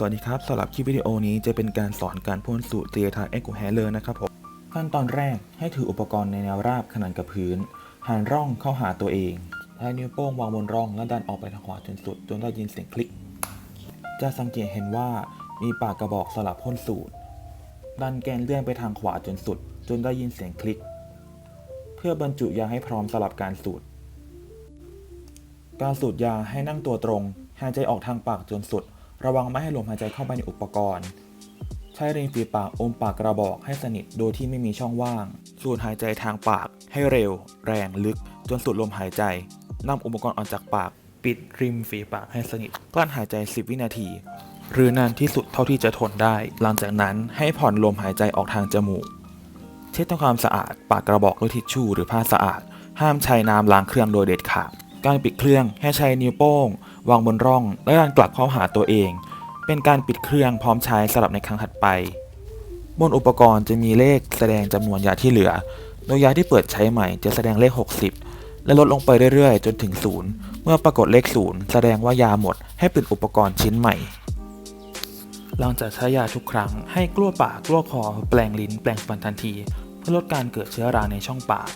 สวัสดีครับสำหรับคลิปวิดีโอนี้จะเป็นการสอนการพ่นสูตรเตียทาเอ็กกูแฮเลอร์นะครับผมขั้นตอนแรกให้ถืออุปกรณ์ในแนวราบขนานกับพื้น หันร่องเข้าหาตัวเองใช้นิ้วโป้งวางบนร่องและดันออกไปทางขวาจนสุด จนได้ยินเสียงคลิก จะสังเกตเห็นว่ามีปากกระบอกสลับพ่นสูตร ดันแกนเลื่อนไปทางขวาจนสุด จนได้ยินเสียงคลิก เพื่อบรรจุยาให้พร้อมสลับการสูดการสูดยาให้นั่งตัวตรงหายใจออกทางปากจนสุด ระวังไม่ให้ลมหายใจเข้าไปในอุปกรณ์ ใช้ริมฝีปากอมปากกระบอกให้สนิทโดยที่ไม่มีช่องว่าง สูดหายใจทางปากให้เร็ว แรงลึก จนสุดลมหายใจนำอุปกรณ์ออกจากปาก ปิดริมฝีปากให้สนิทกลั้นหายใจ 10 วินาที หรือนานที่สุดเท่าที่จะทนได้ หลังจากนั้นให้ผ่อนลมหายใจออกทางจมูก เช็ดทำความสะอาดปากกระบอกด้วยทิชชู่หรือผ้าสะอาด ห้ามใช้น้ำล้างเครื่องโดยเด็ดขาด การปิดเครื่องให้ใช้นิ้วโป้ง วางบนร่อง และดันกลับเข้าหาตัวเอง เป็นการปิดเครื่องพร้อมใช้สำหรับในครั้งถัดไป บนอุปกรณ์จะมีเลขแสดงจำนวนยาที่เหลือ โดยยาที่เปิดใช้ใหม่จะแสดงเลข 60 และลดลงไปเรื่อยๆ จนถึง0เมื่อปรากฏเลข0แสดงว่ายาหมดให้เปลี่ยนอุปกรณ์ชิ้นใหม่หลังจากใช้ยาทุกครั้งให้กลั้วปากกลั้วคอ แปลงลิ้น แปลงฟันทันที เพื่อลดการเกิดเชื้อราในช่องปาก